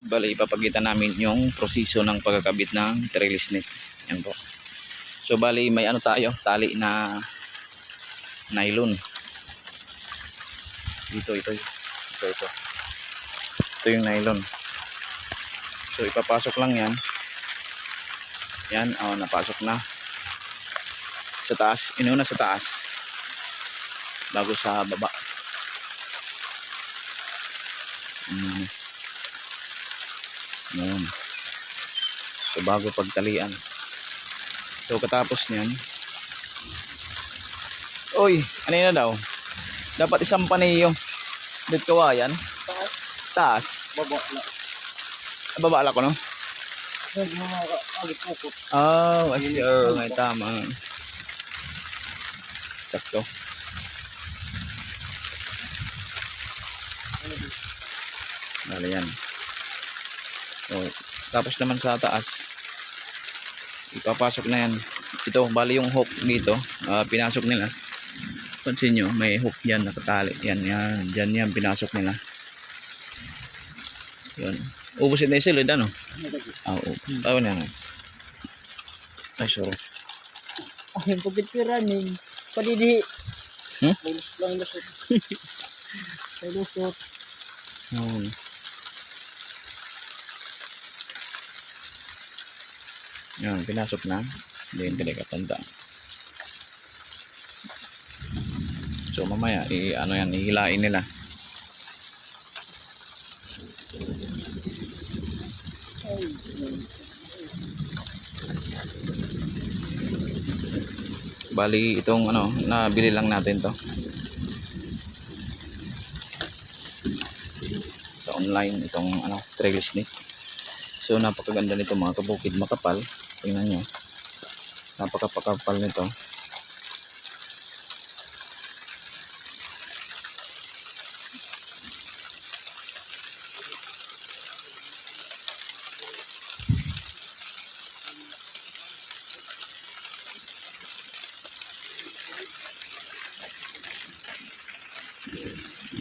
Bali, ipapagita namin yung proseso ng pagkakabit ng trellis net. Yan po. So, bali, may ano tayo, tali na nylon. Dito, ito. Ito, ito. Ito yung nylon. So, ipapasok lang yan. Yan, oh, napasok na. Sa taas, inuna sa taas. Bago sa baba. Mm. Yan. So, bago pagtalian. So, katapos niyan. Uy, ano yun na daw? Dapat isang paniyo. Dito kawayan. Taas. Taas. Baba na. Babala ko, no? Huwag mo mga agit-ukot. Oh. May tama. Sakto. Bale yan. Tapos naman sa taas, ipapasok na yan. Ito, bali yung hook dito, ah, pinasok nila. Pansin nyo, may hook yan nakatali. Yan, yan. Dyan yan, pinasok nila. Yun. Ubusin na yung silid, ano? Ah, oo. Tawag na. Ay, sorry. Ay, yung pagkit ko running. Padidi. Hmm? May lusot lang lusot. May Yun. Pinasok na. Hindi yun talaga tanda. So mamaya, i ano yan, ihilain nila. Bali, itong ano, nabili lang natin to. sa online itong ano trail snake so napakaganda nito mga kabukid makapal tingnan nyo. Napakapakapal nito.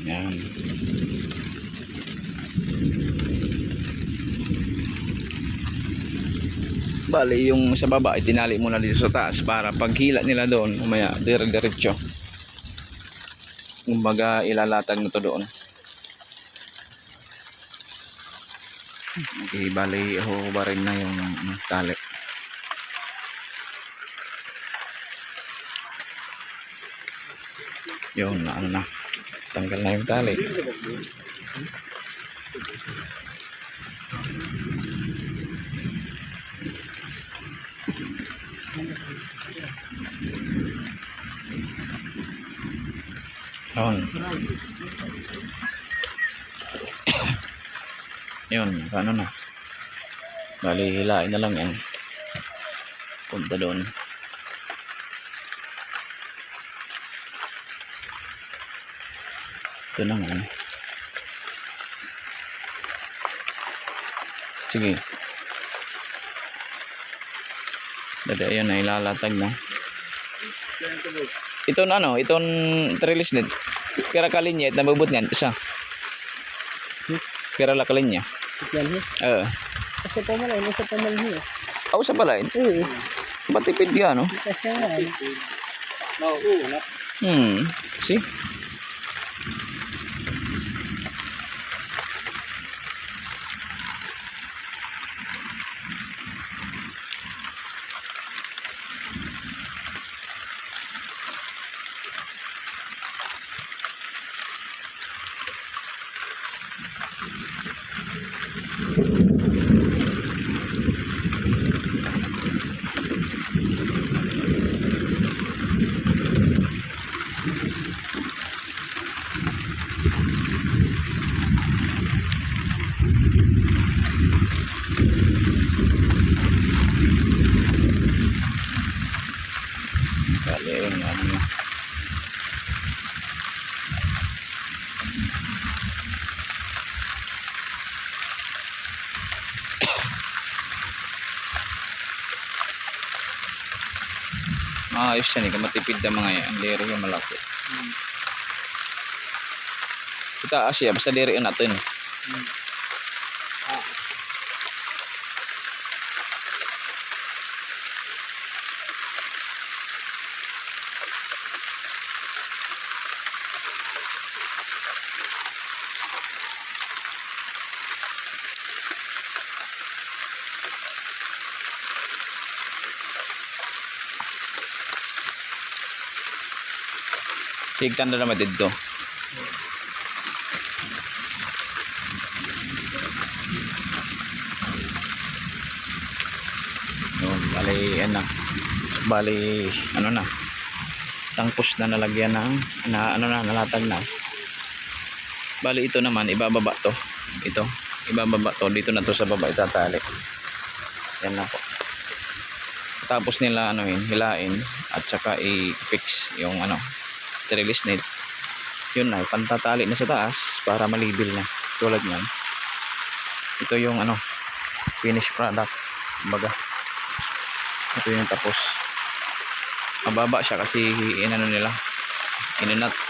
Yan Bali, yung sa baba, itinali muna dito sa taas para paghila nila doon, umaya, dire-diretso. Kumbaga, ilalatag na to doon. Okay, bali, huhubarin na yung tali. Yun, na ano na. Tanggal na yung tali. Yun. Yun, paano na? Bali, hilain na lang yan. Punta doon. Ito na nga. Sige. Dada, ayun na, ilalatag na. Ito na ano, itong trellis net. Kira kalinya, nabubot niyan, isa. Kira la kalinya. Yan eh. Oo. Kasi pamalay. Nasa pamalay niya. Ako sa pala, Oo. batipid ka, no? Kasi nga. Oo. na. Hmm, see? Bali, yung ano na. Maayos yan eh, matipid na mga yan. Ang lero yung malaki. Itaas siya, basta diri natin. Ah, higtan na naman dito. Yun, bali, yan na. Bali, ano na. Tangpos na nalagyan ng, na, ano na, nalatag na. Bali, ito naman, ibababa to. Ito, ibababa to. Dito na to sa baba itatali. Yan na po. Tapos nila, ano yun, hilain at saka i-fix yung, ano, release net. Yun na, pantatali na sa taas para malibil na. Tulad yan. Ito yung, ano, finished product. Baga. Ito yung tapos. Mababa siya kasi inano nila. Ininat.